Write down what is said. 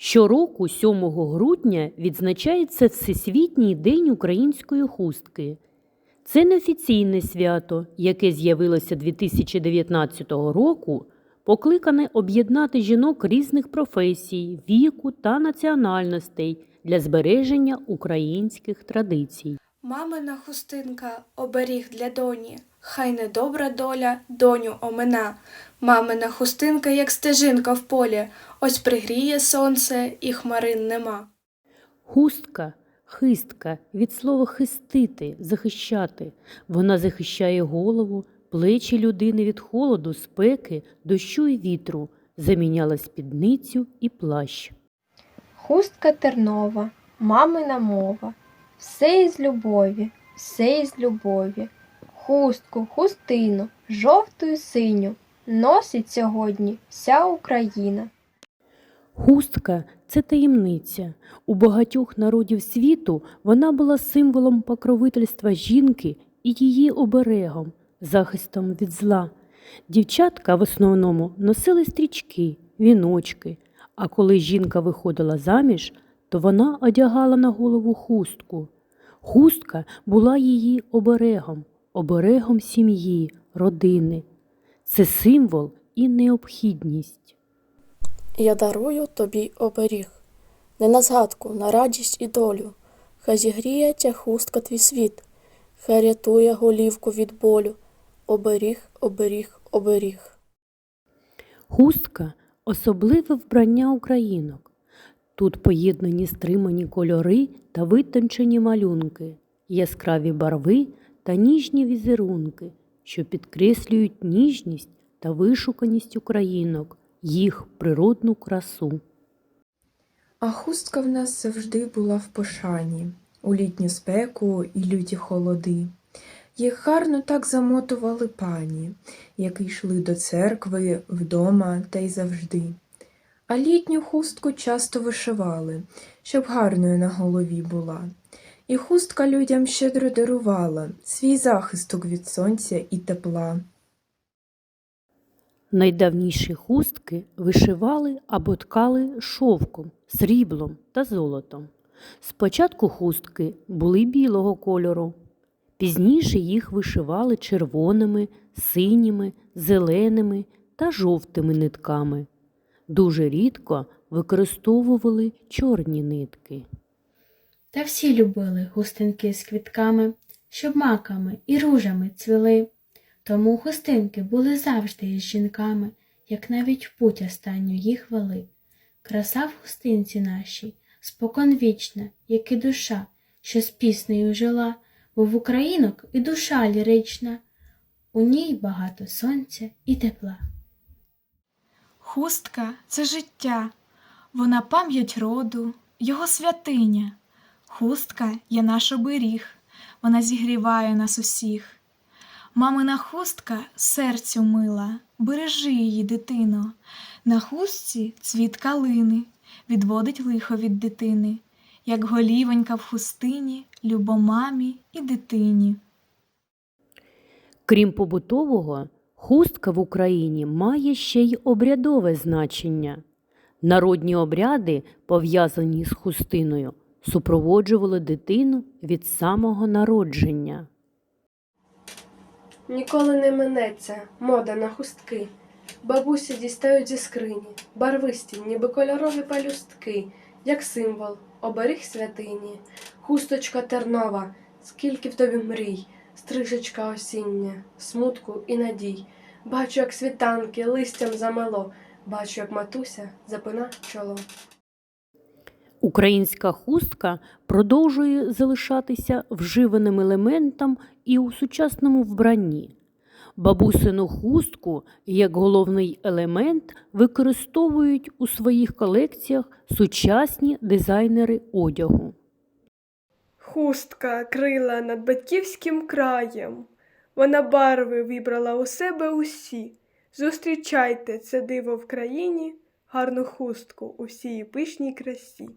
Щороку, 7 грудня, відзначається Всесвітній день української хустки. Це неофіційне свято, яке з'явилося 2019 року, покликане об'єднати жінок різних професій, віку та національностей для збереження українських традицій. Мамина хустинка оберіг для доні, хай недобра доля доню омина. Мамина хустинка, як стежинка в полі, ось пригріє сонце і хмарин нема. Хустка, хистка від слова хистити, захищати. Вона захищає голову, плечі людини від холоду, спеки, дощу і вітру, заміняла спідницю і плащ. Хустка тернова, мамина мова, все із любові, все із любові. Хустку, хустину, жовту і синю носить сьогодні вся Україна. Хустка це таємниця. У багатьох народів світу вона була символом покровительства жінки і її оберегом, захистом від зла. Дівчатка в основному носили стрічки, віночки, а коли жінка виходила заміж, то вона одягала на голову хустку. Хустка була її оберегом, оберегом сім'ї, родини. Це символ і необхідність. Я дарую тобі оберіг, не на згадку, на радість і долю. Хай зігріє ця хустка твій світ, хай рятує голівку від болю. Оберіг, оберіг, оберіг. Хустка особливе вбрання українок. Тут поєднані стримані кольори та витончені малюнки, яскраві барви та ніжні візерунки, що підкреслюють ніжність та вишуканість українок, їх природну красу. А хустка в нас завжди була в пошані, у літню спеку і люті холоди. Їх гарно так замотували пані, які йшли до церкви, вдома та й завжди. А літню хустку часто вишивали, щоб гарною на голові була. І хустка людям щедро дарувала свій захисток від сонця і тепла. Найдавніші хустки вишивали або ткали шовком, сріблом та золотом. Спочатку хустки були білого кольору, пізніше їх вишивали червоними, синіми, зеленими та жовтими нитками. Дуже рідко використовували чорні нитки. Та всі любили хустинки з квітками, щоб маками і ружами цвіли. Тому хустинки були завжди із жінками, як навіть в путь останню їх вели. Краса в хустинці нашій, споконвічна, як і душа, що з піснею жила, бо в українок і душа лірична, у ній багато сонця і тепла. Хустка це життя, вона пам'ять роду, його святиня. Хустка є наш оберіг, вона зігріває нас усіх. Мамина хустка серцю мила, бережи її, дитино. На хустці цвіт калини, відводить лихо від дитини, як голівонька в хустині, любо мамі і дитині. Крім побутового, хустка в Україні має ще й обрядове значення. Народні обряди, пов'язані з хустиною, супроводжували дитину від самого народження. Ніколи не минеться мода на хустки. Бабусі дістають зі скрині, барвисті, ніби кольорові палюстки, як символ, оберіг святині, хусточка тернова, скільки в тобі мрій, стрижечка осіння, смутку і надій. Бачу, як світанки листям замело, бачу, як матуся запина чоло. Українська хустка продовжує залишатися вживаним елементом і у сучасному вбранні. Бабусину хустку як головний елемент використовують у своїх колекціях сучасні дизайнери одягу. Хустка крила над батьківським краєм. Вона барви вибрала у себе усі. Зустрічайте це диво в країні, гарну хустку у всій пишній красі.